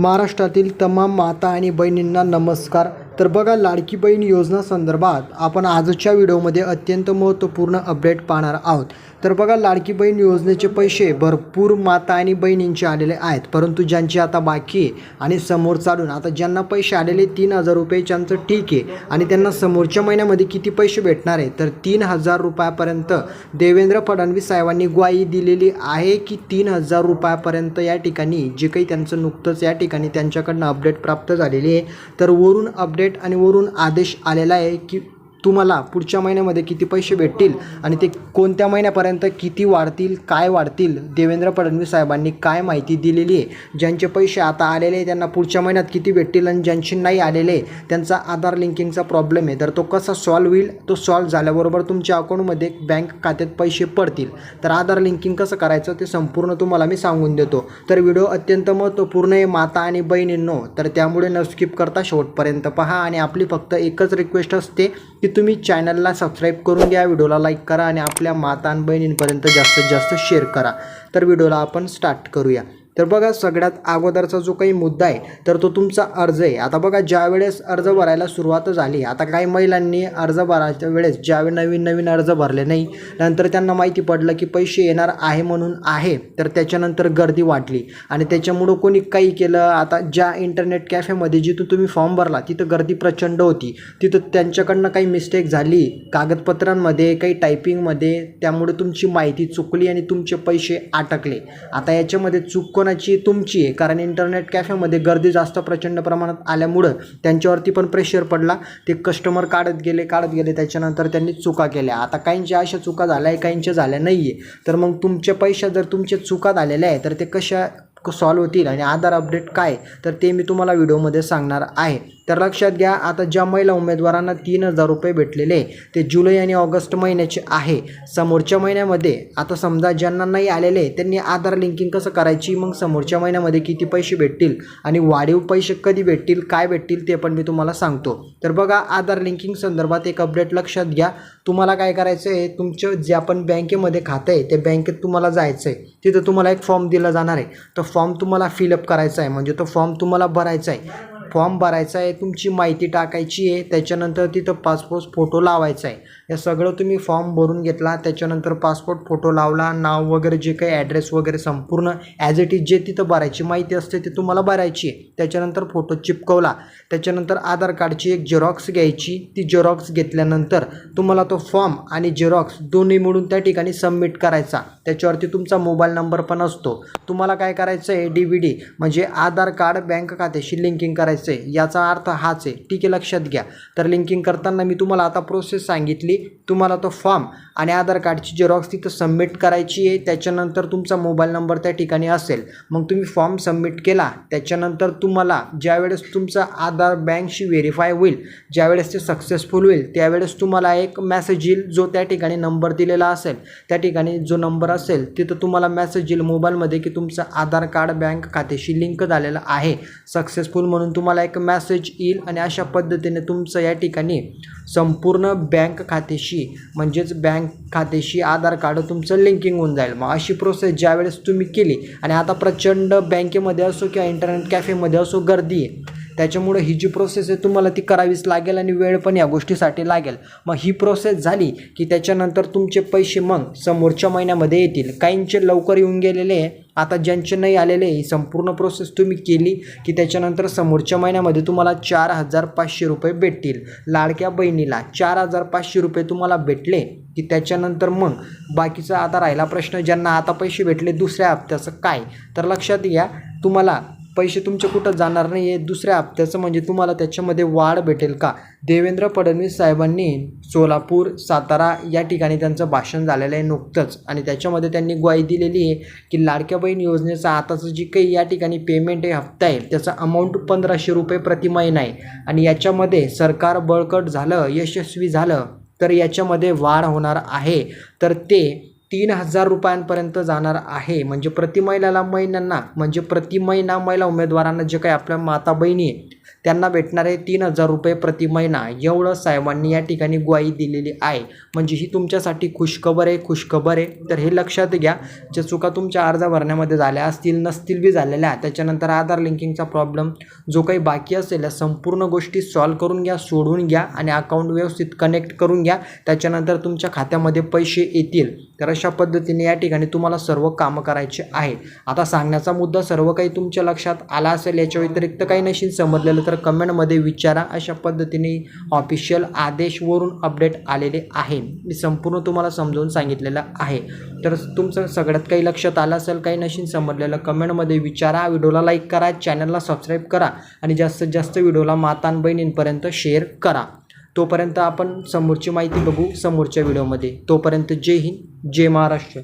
महाराष्ट्रातील तमाम माता आणि बहिणींना नमस्कार. तर बघा लाडकी बहीण योजना संदर्भात आपण आजच्या व्हिडिओमध्ये अत्यंत महत्त्वपूर्ण अपडेट पाहणार आहोत. तर बघा लाडकी बहीण योजनेचे पैसे भरपूर माता आणि बहिणींचे आलेले आहेत. परंतु ज्यांची आता बाकी आहे आणि समोर चालून आता ज्यांना पैसे आलेले तीन हजार रुपये ज्यांचं ठीक आहे आणि त्यांना समोरच्या महिन्यामध्ये किती पैसे भेटणार आहे तर तीन हजार रुपयापर्यंत देवेंद्र फडणवीस साहेबांनी ग्वाही दिलेली आहे की तीन हजार रुपयापर्यंत या ठिकाणी जे काही त्यांचं नुकतंच या ठिकाणी त्यांच्याकडनं अपडेट प्राप्त झालेली आहे. तर वरून अपडेट आणि वरून आदेश आलेला आहे की तुम्हाला पुढच्या महिन्यामध्ये किती पैसे भेटतील आणि ते कोणत्या महिन्यापर्यंत किती वाढतील काय वाढतील देवेंद्र फडणवीस साहेबांनी काय माहिती दिलेली आहे? ज्यांचे पैसे आता आलेले आहे त्यांना पुढच्या महिन्यात किती भेटतील आणि ज्यांचे नाही आलेले आहे, त्यांचा आधार लिंकिंगचा प्रॉब्लेम आहे. तर तो कसा सॉल्व्ह होईल? तो सॉल्व्ह झाल्याबरोबर तुमच्या अकाउंटमध्ये बँक खात्यात पैसे पडतील. तर आधार लिंकिंग कसं करायचं ते संपूर्ण तुम्हाला मी सांगून देतो. तर व्हिडिओ अत्यंत महत्त्वपूर्ण आहे माता आणि बहिणींनो. तर त्यामुळे न स्किप करता शेवटपर्यंत पहा आणि आपली फक्त एकच रिक्वेस्ट असते की तुम्ही चॅनलला सबस्क्राईब करून घ्या व्हिडिओला लाईक करा आणि आपल्या माता आणि बहिणींपर्यंत जास्तीत जास्त शेअर करा. तर व्हिडिओला आपण स्टार्ट करूया. तर बघा सगळ्यात अगोदरचा जो काही मुद्दा आहे तर तो तुमचा अर्ज आहे. आता बघा ज्या वेळेस अर्ज भरायला सुरुवात झाली आता काही महिलांनी अर्ज भरायच्या वेळेस ज्यावेळी नवीन नवीन अर्ज भरले नाही नंतर त्यांना माहिती पडलं की पैसे येणार आहे म्हणून आहे तर त्याच्यानंतर गर्दी वाढली आणि त्याच्यामुळं कोणी काही केलं आता ज्या इंटरनेट कॅफेमध्ये जिथून तुम्ही फॉर्म भरला तिथं गर्दी प्रचंड होती. तिथं त्यांच्याकडनं काही मिस्टेक झाली कागदपत्रांमध्ये काही टायपिंगमध्ये त्यामुळे तुमची माहिती चुकली आणि तुमचे पैसे अटकले. आता याच्यामध्ये चूक कोणाची तुमची आहे. कारण इंटरनेट कॅफेमध्ये गर्दी जास्त प्रचंड प्रमाणात आल्यामुळं त्यांच्यावरती पण प्रेशर पडला. ते कस्टमर काढत गेले काढत गेले. त्याच्यानंतर त्यांनी चुका केल्या. आता काहींच्या अशा चुका झाल्या आहे काहींच्या झाल्या नाही आहे तर मग तुमच्या पैशा जर तुमच्या चुका झालेल्या आहे तर ते कशा सॉल्व्ह होतील आणि आधार अपडेट काय? तर ते मी तुम्हाला व्हिडिओमध्ये सांगणार आहे. तर लक्षात घ्या आता ज्या महिला उमेदवारांना तीन हजार रुपये भेटलेले ते जुलै आणि ऑगस्ट महिन्याचे आहे. समोरच्या महिन्यामध्ये आता समजा ज्यांना नाही आलेले त्यांनी आधार लिंकिंग कसं करायची? मग समोरच्या महिन्यामध्ये किती पैसे भेटतील आणि वाढीव पैसे कधी भेटतील काय भेटतील ते पण मी तुम्हाला सांगतो. तर बघा आधार लिंकिंग संदर्भात एक अपडेट लक्षात घ्या. तुम्हाला काय करायचं आहे तुमचं जे आपण बँकेमध्ये खातं आहे त्या बँकेत तुम्हाला जायचं आहे तिथं तुम्हाला एक फॉर्म दिला जाणार आहे. तो फॉर्म तुम्हाला फिलअप करायचा आहे. म्हणजे तो फॉर्म तुम्हाला भरायचा आहे. फॉर्म भरायचा आहे तुमची माहिती टाकायची आहे त्याच्यानंतर तिथं पासपोर्ट फोटो लावायचा आहे. हे सगळं तुम्ही फॉर्म भरून घेतला त्याच्यानंतर पासपोर्ट फोटो लावला नाव वगैरे जे काही ॲड्रेस वगैरे संपूर्ण ॲज इट इज जे तिथं भरायची माहिती असते ती तुम्हाला भरायची आहे. त्याच्यानंतर फोटो चिपकवला. त्याच्यानंतर आधार कार्डची एक झेरॉक्स घ्यायची. ती झेरॉक्स घेतल्यानंतर तुम्हाला तो फॉर्म आणि झेरॉक्स दोन्ही मिळून त्या ठिकाणी सबमिट करायचा. त्याच्यावरती तुमचा मोबाईल नंबर पण असतो. तुम्हाला काय करायचं आहे? डी व्ही डी म्हणजे आधार कार्ड बँक खात्याशी लिंकिंग करायचं आहे. याचा अर्थ हाच आहे. ठीक आहे लक्षात घ्या. तर लिंकिंग करताना मी तुम्हाला आता प्रोसेस सांगितली. तुम्हाला तो फॉर्म आणि आधार कार्डची झेरॉक्स तिथं सबमिट करायची आहे. त्याच्यानंतर तुमचा मोबाईल नंबर त्या ठिकाणी असेल. मग तुम्ही फॉर्म सबमिट केला. त्याच्यानंतर तुम्हाला ज्यावेळेस तुमचा आधार बँकशी व्हेरीफाय होईल ज्यावेळेस ते सक्सेसफुल होईल त्यावेळेस तुम्हाला एक मॅसेज येईल जो त्या ठिकाणी नंबर दिलेला असेल. त्या ठिकाणी जो नंबर असेल तिथं तुम्हाला मॅसेज येईल मोबाईलमध्ये की तुमचं आधार कार्ड बँक खात्याशी लिंक झालेलं आहे. सक्सेसफुल म्हणून तुम्हाला एक मॅसेज येईल आणि अशा पद्धतीने तुमचं या ठिकाणी संपूर्ण बँक खाते खात्याशी म्हणजेच बँक खात्याशी आधार कार्ड तुमचं लिंकिंग होऊन जाईल. मग अशी प्रोसेस ज्यावेळेस तुम्ही केली आणि आता प्रचंड बँकेमध्ये असो किंवा इंटरनेट कॅफेमध्ये असो गर्दी आहे. त्याच्यामुळं ही जी प्रोसेस आहे तुम्हाला ती करावीच लागेल आणि वेळ पण या गोष्टीसाठी लागेल. मग ही प्रोसेस झाली की त्याच्यानंतर तुमचे पैसे मग समोरच्या महिन्यामध्ये येतील. काहींचे लवकर येऊन गेलेले आहे. आता ज्यांचे नाही आलेले ही संपूर्ण प्रोसेस तुम्ही केली की त्याच्यानंतर समोरच्या महिन्यामध्ये तुम्हाला चार हजार पाचशे रुपये भेटतील. लाडक्या बहिणीला चार हजार पाचशे रुपये तुम्हाला भेटले की त्याच्यानंतर मग बाकीचा आता राहिला प्रश्न ज्यांना आता पैसे भेटले दुसऱ्या हप्त्याचं काय? तर लक्षात घ्या तुम्हाला पैसे तुमचे कुठं जाणार नाही आहे दुसऱ्या हप्त्याचं म्हणजे तुम्हाला त्याच्यामध्ये वाढ भेटेल का? देवेंद्र फडणवीस साहेबांनी सोलापूर सातारा या ठिकाणी त्यांचं भाषण झालेलं आहे नुकतंच. आणि त्याच्यामध्ये त्यांनी ग्वाही दिलेली आहे की लाडक्या बहीण योजनेचं आताचं जी काही या ठिकाणी पेमेंट आहे हप्ता आहे त्याचा अमाऊंट पंधराशे रुपये प्रति महिना आहे. आणि याच्यामध्ये सरकार बळकट झालं यशस्वी झालं तर याच्यामध्ये वाढ होणार आहे. तर ते तीन हजार रुपयांपर्यंत जाणार आहे. म्हणजे प्रति महिन्याला महिन्यांना म्हणजे प्रति महिना महिला उमेदवारांना जे काही आपल्या माता बहिणी त्यांना भेटणारे तीन हजार रुपये प्रति महिना. एवढं साहेबांनी या ठिकाणी ग्वाही दिलेली आहे. म्हणजे ही तुमच्यासाठी खुशखबर आहे खुशखबर आहे. तर हे लक्षात घ्या ज्या चुका तुमच्या अर्ज भरण्यामध्ये झाल्या असतील नसतील बी झालेल्या त्याच्यानंतर आधार लिंकिंगचा प्रॉब्लेम जो काही बाकी असेल या संपूर्ण गोष्टी सॉल्व करून घ्या सोडून घ्या आणि अकाउंट व्यवस्थित कनेक्ट करून घ्या. त्याच्यानंतर तुमच्या खात्यामध्ये पैसे येतील. तर अशा पद्धतीने या ठिकाणी तुम्हाला सर्व कामं करायचे आहे आता सांगण्याचा मुद्दा सर्व काही तुमच्या लक्षात आला असेल याच्या व्यतिरिक्त काही नशील समजलेलं तर कमेंटमध्ये विचारा अशा पद्धतीने ऑफिशियल आदेशवरून अपडेट आलेले आहे. मी संपूर्ण तुम्हाला समजावून सांगितलेलं आहे. तर तुमचं सगळ्यात काही लक्षात आलं असेल काही नशील समजलेलं कमेंटमध्ये विचारा. व्हिडिओला लाईक करा चॅनलला सबस्क्राईब करा आणि जास्तीत जास्त व्हिडिओला मातान बहिणींपर्यंत शेअर करा. तोपर्यंत आपण समोरची माहिती बघू समोरच्या व्हिडिओमध्ये. तोपर्यंत जय हिंद जय महाराष्ट्र.